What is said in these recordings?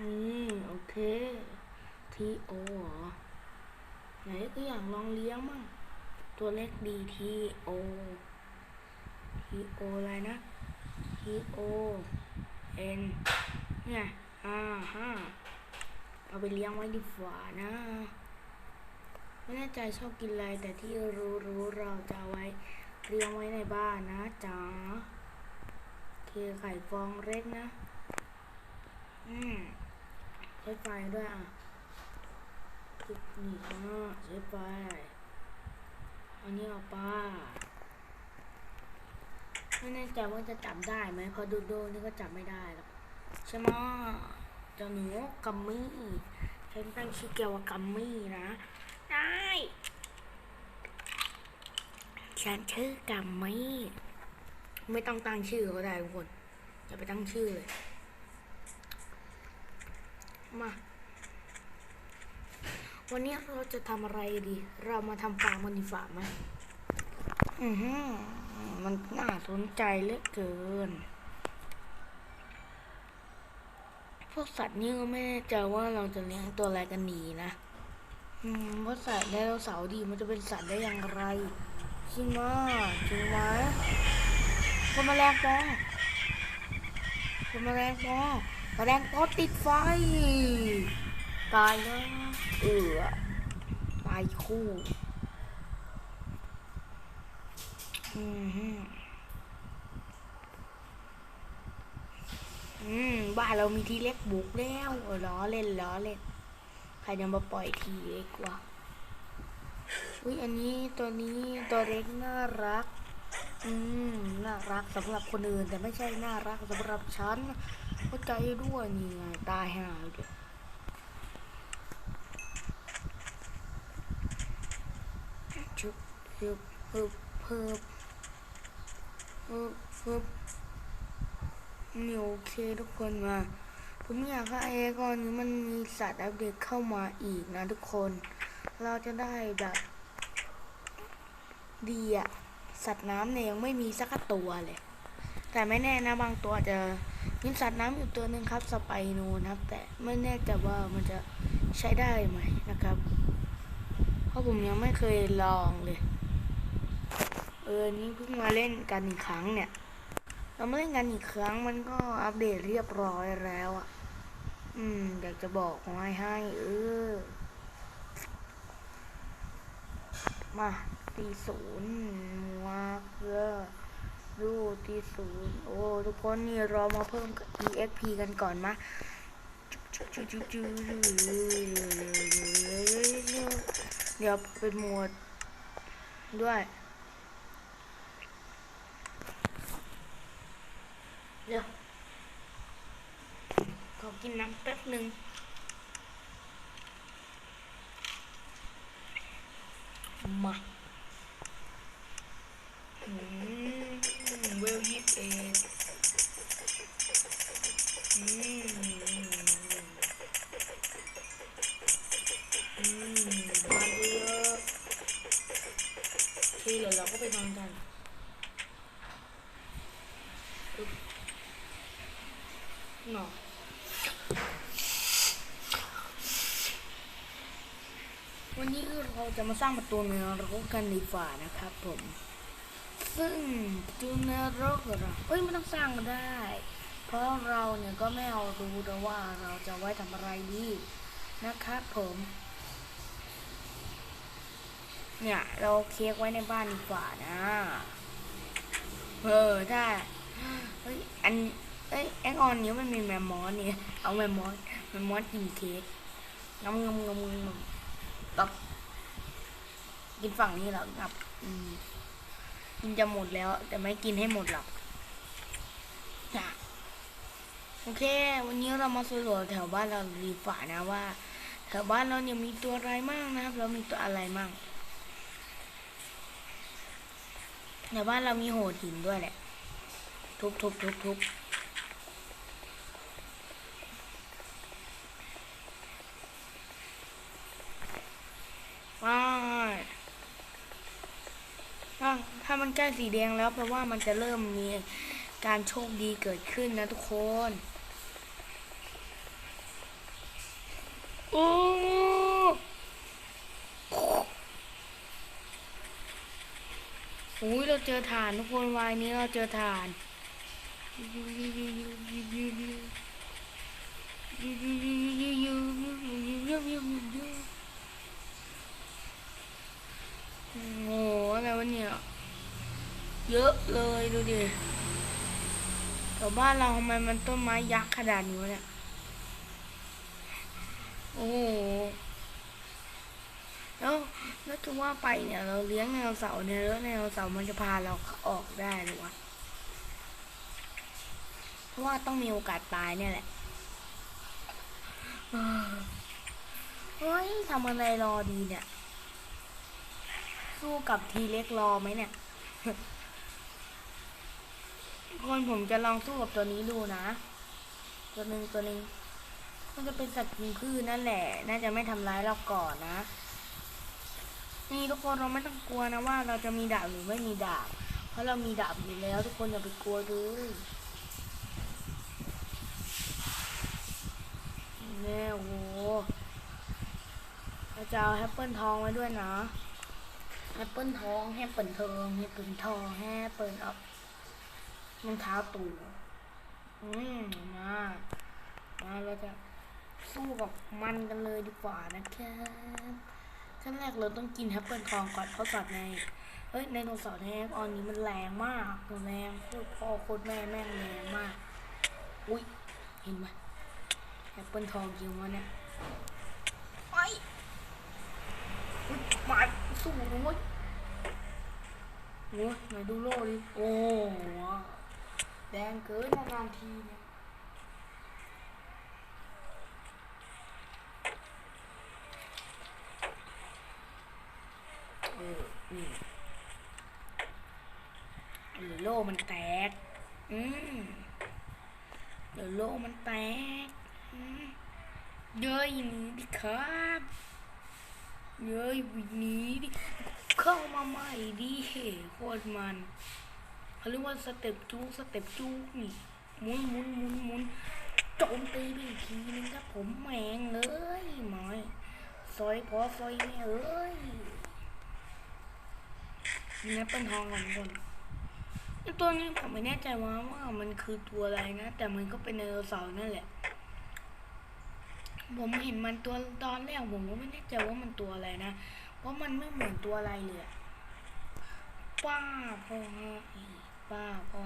อืมโอเค ทีโอหรอ ไหนก็อยากลองเลี้ยงมั่ง ตัวเล็กดีทีโอ ทีโออะไรนะ ทีโอเอ็นเนี่ยอ่าฮะเอาไปเลี้ยงไว้ดีกว่านะ ไม่แน่ใจชอบกินอะไรแต่ที่รู้รู้เราจะไว้เลี้ยงไว้ในบ้านนะจ๋า เคไข่ฟองเล็กนะ อืมใช้ไฟด้วยอะคลิปนี่อะใช้ไฟ อันนี้เอาป้าไม่แน่ใจว่าจะจับได้ไหมเพอดูดูนี่ก็จับไม่ได้หรอกใช่ไหมเจ้าหนูกัมมี่ฉันตั้งชื่อแกว่ากัมมี่นะ ได้ ฉันชื่อกัมมี่ ไม่ต้องตั้งชื่อก็ได้ทุกคนจะไปตั้งชื่อเลย มา วันนี้เราจะทำอะไรดี เรามาทำฟาร์มมันดีฝ่าไหมอือฮึมันน่าสนใจเหลือเกิน พวกสัตว์นี่ก็ไม่แน่ใจว่าเราจะเลี้ยงตัวอะไรกันดีนะ อืมว่าสัตว์ไดโนเสาร์ดีมันจะเป็นสัตว์ได้อย่างไรจริงมากจริงไหม คนมาแมลงปอคนมาแมลงปอแมลงปอติดไฟ ตายแล้วเออตายคู่อืมฮึอืมบ้านเรามีที่เล็กบุกแล้วล้อเล่นล้อเล่นใครจะมาปล่อยทีเล็กวะอุ้ยอันนี้ตัวนี้ตัวเล็กน่ารัก อืมน่ารักสำหรับคนอื่น แต่ไม่ใช่น่ารักสำหรับฉันเข้าใจด้วยนี่ไงตายห่าเลยชุบชุบฮึบฮึบฮึบฮึบนี่โอเคทุกคนมา ผมอยากให้ไอ้ก้อนนี้มันมีสัตว์อัปเดตเข้ามาอีกนะทุกคน เราจะได้แบบดีอะ สัตว์น้ำเนี่ยยังไม่มีสักตัวเลย แต่ไม่แน่นะบางตัวอาจจะมีสัตว์น้ำอยู่ตัวหนึ่งครับสไปโนนะครับ แต่ไม่แน่ใจว่ามันจะใช้ได้ไหมนะครับ เพราะผมยังไม่เคยลองเลย เออนี่เพิ่งมาเล่นกันอีกครั้งเนี่ย เรามาเล่นกันอีกครั้งมันก็อัปเดตเรียบร้อยแล้วอะ อืมอยากจะบอกไว้ให้เออมาตีศูนย์ มาเพื่อดูตีศูนย์โอ้ทุกคนนี่เรามาเพิ่ม EXP กันก่อนมะเดี๋ยวเป็นหมวดด้วยเดี๋ยวขอกินน้ำแป๊บหนึ่งมา เวลยี่สิบเอ็ดอืมอืมมาเยอะโอเคเดี๋ยวเราก็ไปนอนกันอึ๊บนอนวันนี้คือเราจะมาสร้างประตูในนรกกันดีกว่านะครับผม ซึ่งประตูในรกเหรอเอ้ยไม่ต้องสร้างก็ได้ เพราะเราเนี่ยก็ไม่เอารู้แต่ว่าเราจะไว้ทำอะไรดีนะครับผม เนี่ยเราเค้กไว้ในบ้านดีกว่านะ เออถ้าเฮ้ยอันเอ้ยแองออนนี้มันมีแมมมอสเนี่ยเอาแมมมอสแมมมอสกินเค้กงำงำงำงำกับกินฝั่งนี้เหรอครับอืม กินจะหมดแล้ว แต่ไม่กินให้หมดหรอกโอเค วันนี้เรามาสำรวจแถวบ้านเราดีกว่านะว่า แถวบ้านเราเนี่ยมีตัวอะไรมั่งนะครับแล้วมีตัวอะไรมั่งในบ้านเรามีโหดหินด้วยแหละ ทุบทุบทุบทุบว้าย ถ้ามันใกล้สีแดงแล้วแปลว่ามันจะเริ่มมีการโชคดีเกิดขึ้นนะทุกคนโอ้โอ้ยเราเจอฐานทุกคนวายนี้เราเจอฐานโอ้โหอะไรวะเนี่ย เยอะเลยดูดิแต่บ้านเราทำไมมันต้นไม้ยักษ์ขนาดนี้เนี่ย โอ้โหแล้วแล้วจะว่าไปเนี่ย เราเลี้ยงไดโนเสาร์เนี่ยแล้วไดโนเสาร์มันจะพาเราออกได้หรือวะเพราะว่าต้องมีโอกาสตายเนี่ยแหละเออเฮ้ยทำอะไรรอดีเนี่ย สู้กับทีเล็กรอไหมเนี่ย คนผมจะลองสู้กับตัวนี้ดูนะ ตัวหนึ่งตัวหนึ่งมันจะเป็นสัตว์กินพืชนั่นแหละ น่าจะไม่ทำร้ายเราก่อนนะ นี่ทุกคนเราไม่ต้องกลัวนะว่า เราจะมีดาบหรือไม่มีดาบ เพราะเรามีดาบอยู่แล้ว ทุกคนอย่าไปกลัวเลยแน่โอ้โหเราจะเอาแอปเปิลทองไว้ด้วยนะแอปเปิลทองแอปเปิลทองแอปเปิลทองแอปเปิลอัพ รองเท้าตู่อืมมา มาเราจะสู้กับมันกันเลยดีกว่านะครับขั้นแรกเราต้องกินแอปเปิลทองก่อนเพราะสัตว์ในเฮ้ยในโนเสาร์ในแอปออนนี้มันแรงมากแรงโคตรพ่อโคตรแม่แม่งแรงมาก อุ้ยเห็นไหมแอปเปิลทองจริงวะเนี่ยไปมาสู้เว้ยโอ้ยไหนดูโลดิโอ้ แดงเกินนานทีเนี่ยเออนี่เดี๋ยวโล่มันแตก อืมเดี๋ยวโล่มันแตก อืมเย้ยหนีดิครับเย้ยวิ่งหนีดิเข้ามาใหม่ดิโคตรมัน เขาเรียกว่าสเต็ปจูกสเต็ปจูกนี่หมุนหมุนหมุนหมุนโจมตีไปอีกทีนึงครับผมแมงเลยหมอยซอยพอซอยแม่เอ้ยนี่นะเป็นทองก่อนคนตัวนี้ผมไม่แน่ใจว่าว่ามันคือตัวอะไรนะ แต่มันก็เป็นไดโนเสาร์นั่นแหละ ผมเห็นมันตัวตอนแรกผมก็ไม่แน่ใจว่ามันตัวอะไรนะ เพราะมันไม่เหมือนตัวอะไรเลยป้าพ่อ ป้าพ่อ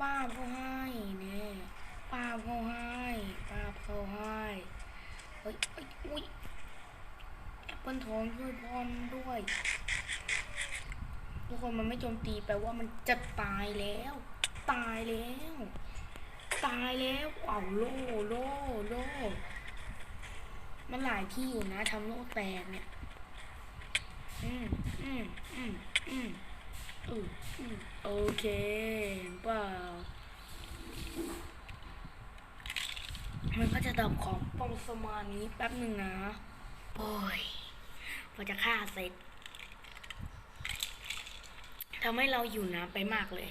ป้าพ่อให้เนี่ยป้าพ่อให้ป้าพ่อให้เฮ้ยเฮ้ยอุ้ยแอปเปิลทองช่วยพรด้วยทุกคนมันไม่โจมตีแปลว่ามันจะตายแล้ว ตายแล้ว ตายแล้วเอาโล่โล่โล่มันหลายที่อยู่นะทำโล่แตกเนี่ย อืมอืมอืมอืม โอเคเปล่ามันก็จะตอบของประมาณนี้แป๊บหนึ่งนะ โอ้ยพอจะฆ่าเสร็จทำให้เราอยู่น้ำไปมากเลย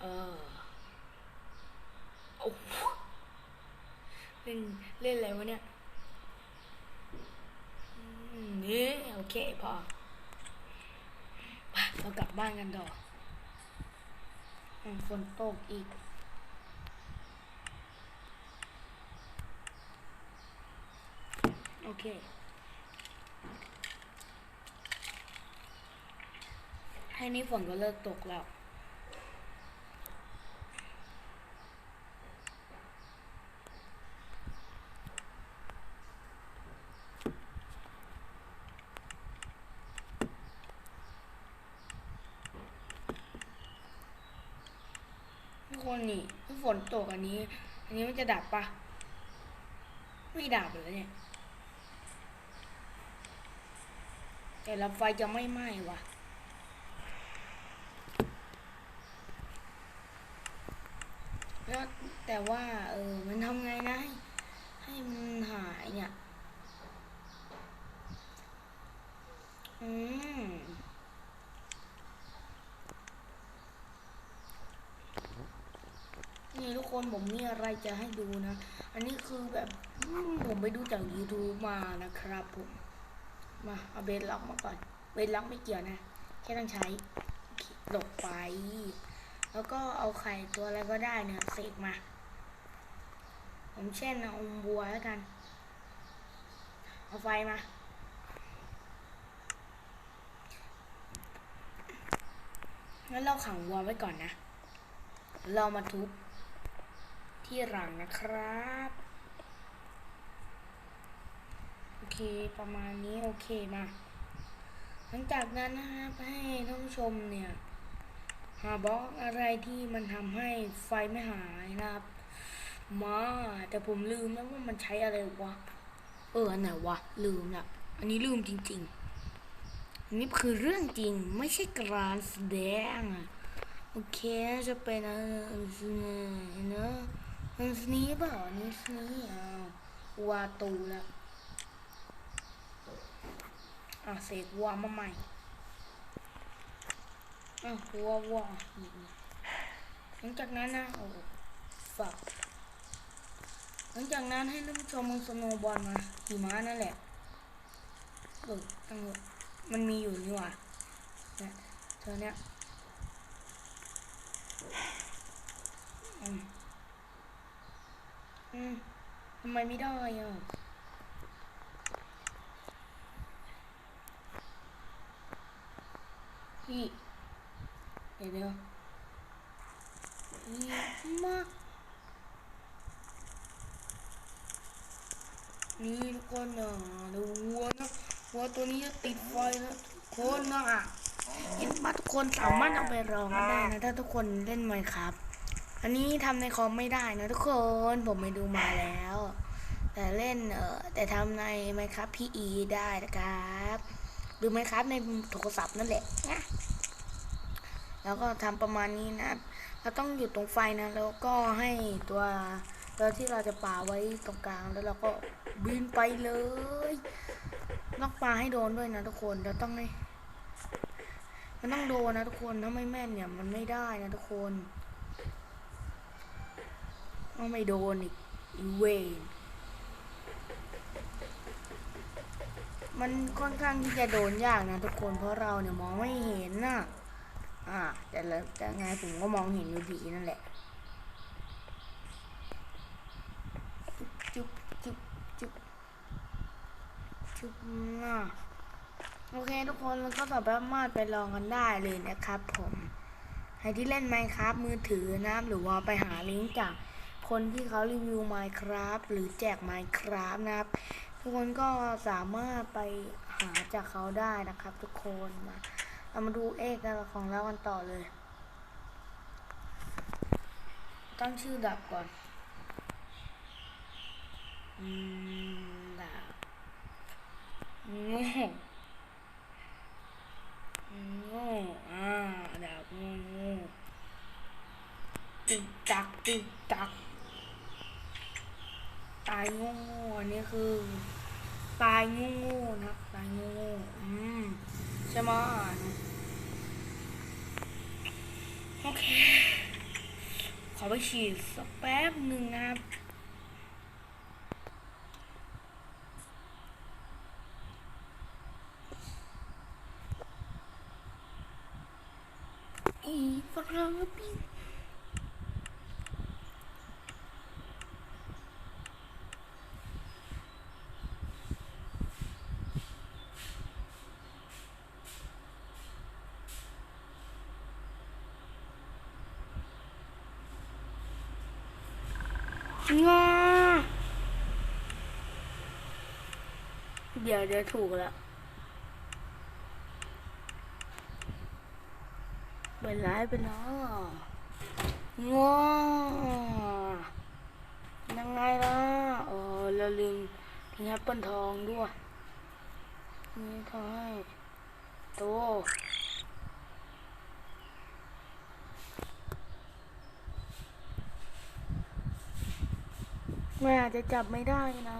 เออโอ้เล่นเล่นอะไรวะเนี่ย อืมนี่โอเคพอไปเรากลับบ้านกันต่อฝนตกอีกโอเค ให้นี้ฝนก็เลิกตกแล้ว ทุกคนนี่ถ้าฝน ตกอันนี้ อันนี้มันจะดับปะไม่ดับเลยเนี่ยแต่ลำไฟจะไม่ไหม้วะแล้วแต่ว่า เออ มันทำไงนะ ให้มันหายเนี่ย อืม ทุกคนผมมีอะไรจะให้ดูนะ อันนี้คือแบบผมไปดูจาก YouTube มานะครับผมมาเอาเบสล็อกมาก่อน เบสล็อกไม่เกี่ยวนะ แค่ต้องใช้หลบไป แล้วก็เอาไข่ตัวอะไรก็ได้เนี่ยเสกมา ผมเช่นเอาบัวแล้วกัน เอาไฟมางั้นเราขังวัวไว้ก่อนนะ เรามาทุบ ที่หลังนะครับ โอเคประมาณนี้โอเคมาหลังจากนั้นนะครับให้ท่านผู้ชมเนี่ยหาบล็อกอะไรที่มันทำให้ไฟไม่หายนะครับ มาแต่ผมลืมแล้วว่ามันใช้อะไรวะ เอออันไหนวะ ลืมละอันนี้ลืมจริงๆ นี่คือเรื่องจริงไม่ใช่การแสดงโอเคจะเป็นอันนี้นะ อันนี้เปล่านนี้นี้อ้าววาตูล้วอะเสกวัวมาใหม่อะวัววัวหลังจากนั้นนะโอ้ฝักหลังจากนั้นให้ท่านผู้ชมมึงสโนบอลมาหิมะนั่นแหละเออตั้งมันมีอยู่นี่หว่าเนี่ยเธอเนี่ยอืมอืม ทำไมไม่ได้อะพี่เดี๋ยวเดี๋ยวนี่มากนี่ทุกคนอะดูวัวนะวัวตัวนี้จะติดไฟนะทุกคนนะเห็นมาทุกคนสามารถเอาไปลองกันได้นะ ถ้าทุกคนเล่นไมครับ อันนี้ทำในคอมไม่ได้นะทุกคนผมไปดูมาแล้ว แต่เล่นเออแต่ทำในไมค์ครับพีอีได้นะครับดูไมครับในโทรศัพท์นั่นแหละนะแล้วก็ทำประมาณนี้นะเราต้องอยู่ตรงไฟนะ แล้วก็ให้ตัวตัวที่เราจะป่าไว้ตรงกลางแล้วเราก็บินไปเลยนอกปลาให้โดนด้วยนะทุกคนเราต้องให้มันต้องโดนนะทุกคนถ้าไม่แม่นเนี่ยมันไม่ได้นะทุกคน ต้องไม่โดนอีกอีเวนมันค่อนข้างที่จะโดนยากนะทุกคนเพราะเราเนี่ยมองไม่เห็นน่ะอ่า แต่ละแต่ไงผมก็มองเห็นอยู่ดีนั่นแหละจุ๊บจุ๊บจุ๊บจุ๊บน่ะโอเคทุกคนแล้วก็สามารถไปลองกันได้เลยนะครับผมใครที่เล่น Minecraft มือถือนะหรือว่าไปหาลิงก์จาก คนที่เขารีวิว Minecraft หรือแจก Minecraft นะครับ ทุกคนก็สามารถไปหาจากเขาได้นะครับ ทุกคนมาเรามาดูเอกของเรากันต่อเลย ตั้งชื่อดับก่อนอดับโง่โง่อ่าดับโง่โง่ตึกตักตึกตักายงงอันนี้คือตายง่โง่นะตายงงอืมใช่ไหมโอเค ขอไปฉีดสักแป๊บหนึ่งนะครับอีฝรั่งพี่ งอเดี๋ยวเดี๋ยวถูกแล้วเป็นไรเป็นน้องอยังไงล่ะเออเราลืมทิ้งแอปเปิลทองด้วยนี่ทองให้โต มันอาจจะจับไม่ได้นะ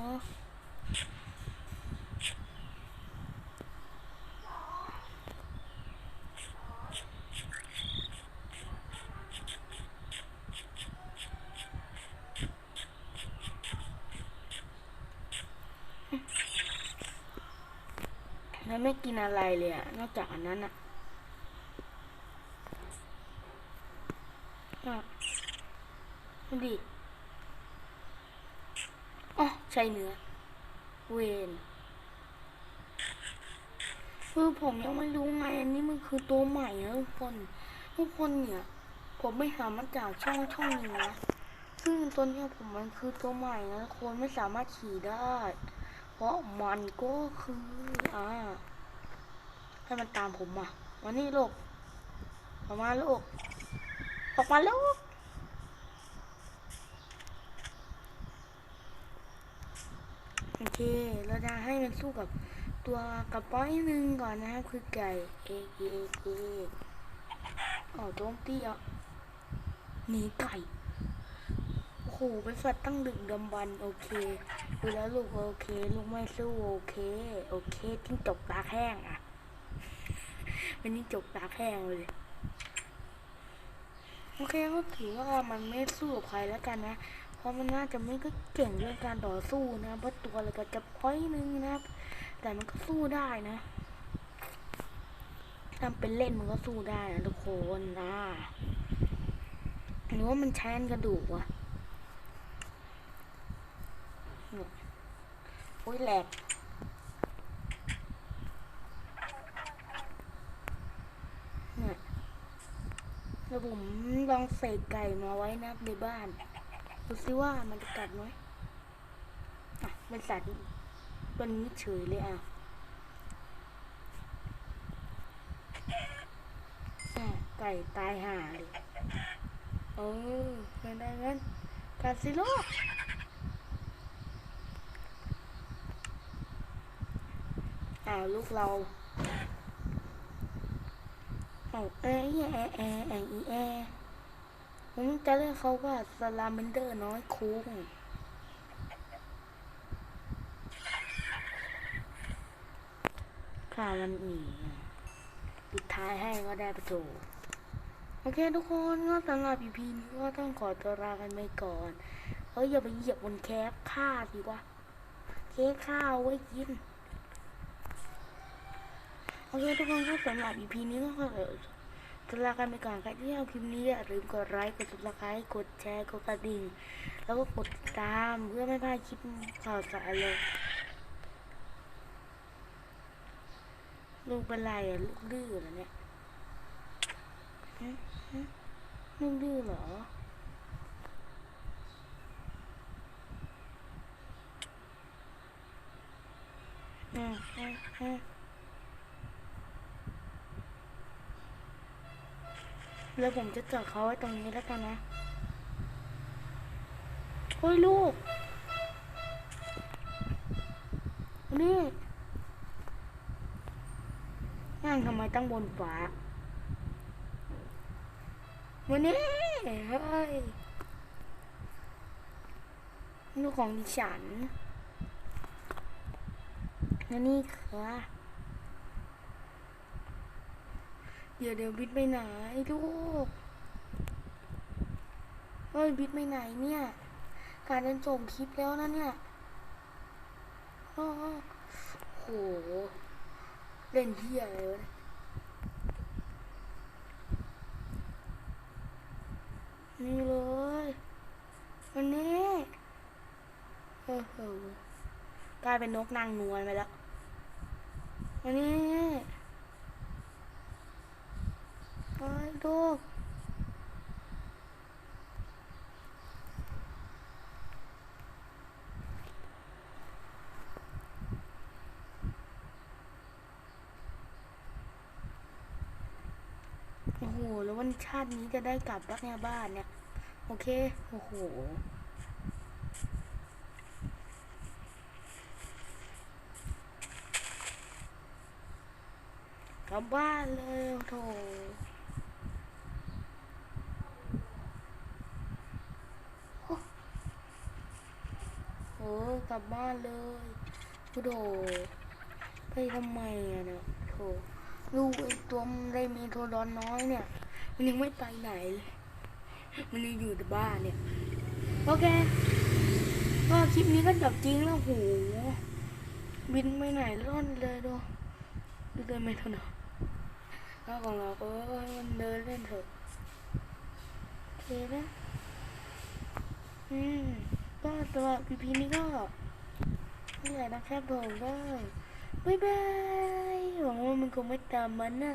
แล้วไม่กินอะไรเลยอะนอกจากอันนั้นอะดูดิ ช่เนื้อ เวนคือผมยังไม่รู้ไงอันนี้มันคือตัวใหม่นะทุกคนทุกคนเนี่ย ผมไม่หามาจากช่องช่องนี้นะซึ่งตัวเนี้ยผมมันคือตัวใหม่นะทุกคนไม่สามารถขี่ได้ เพราะมันก็คืออ่าให้มันตามผมมามานี่ลูกออกมาลูกออกมาลูก โอเค เราจะให้มันสู้กับตัวกระป๋อยหนึ่งก่อนนะครับคือไก่เอเอเออ๋อโจมตีอะหนีไก่ โอ้โห เป็นสัตว์ตั้งดึกดำบรรโอเคดูแล้วลูกโอเค ลูกไม่สู้โอเค โอเคทิ้งจกตาแห้งอะวันนี้จกตาแห้งเลยโอเคก็ถือว่ามันไม่สู้กับใครแล้วกันนะ ราะมันน่าจะไม่ก็เก่งเรื่องการต่อสู้นะเพราะตัวอะไรก็จะพ้อยนึงนะครับ แต่มันก็สู้ได้นะทำเป็นเล่นมันก็สู้ได้นะทุกคนนะหรือว่ามันแชนกระดูกวะเนี่ยโอ้ยแหลกเนี่ยเดี๋ยวผมลองใส่ไก่มาไว้นะในบ้าน ดูซิว่ามันจะกัดไหมอะเป็นสัตว์ตัวนี้เฉยเลยอะไก่ตายห่าเลยเออเป็นได้งั้นกัดสิลูกอ้าวลูกเราเอาเอ้ยแอแอแออีแอ ผมจะเรียกเขาว่าสลาเมนเดอร์น้อยคุ้งข่ามันอีปิดท้ายให้ก็ได้ประโถโอเคทุกคนก็สำหรับ EP นี้ก็ต้องขอตัวลากันไปก่อนเฮ้ยอย่าไปเหยียบบนแคปข้าสิวะเค้กข้าวไว้กินโอเคทุกคนก็สำหรับ EP นี้ก็ขอ จะลากันไปก่อนใครที่ชอบคลิปนี้อย่าลืมกดไลค์กด subscribe กดแชร์กดกระดิ่งแล้วก็กดติดตามเพื่อไม่พลาดคลิปข่าวสารเลยลูกเป็นไรอะลูกดื้อเหรอเนี่ยฮะฮะลูกดื้อเหรออืมอืมอืม แล้วผมจะจอดเขาไว้ตรงนี้แล้วกันนะเฮ้ยลูก นี่นั่งทำไมตั้งบนฟ้าวันนี้เฮ้ยลูกของดิฉันและนี่ค่ะ เดี๋ยวเดี๋ยวบิดไปไหนลูกเฮ้ยบิดไปไหนเนี่ย การจะส่งคลิปแล้วนะเนี่ยโอ้โหเล่นเที่ยอะไรวะเนี่ยนี่เลยวันนี้เออเออกลายเป็นนกนางนวลไปแล้ววันนี้ ไอ้ลูโอ้โห แล้ววันชาตินี้จะได้กลับแล้วเนี่ยบ้านเนี่ย โอเค โอ้โหกลับบ้านเลยโถ โอ้กลับบ้าน เลยโอ้โดไปทำไมอะเนี่ยโถลูกไอ้ตัวมันได้มีโทรอนน้อยเนี่ย มันยังไม่ไปไหนเลย มันยังอยู่แต่บ้านเนี่ย โอเค ก็คลิปนี้ก็จบจริงแล้วโหบินไปไหนร่อนเลยดูพี่เดินไม่ถนัดถ้าของเราก็มันเดินเล่นเถอะโอเคนะอืมก็สำหรับพีพีนี้ก็ นี่แหลยนะครับผมก็บ๊ายบายหวังว่ามันคงไม่ตามมันนะ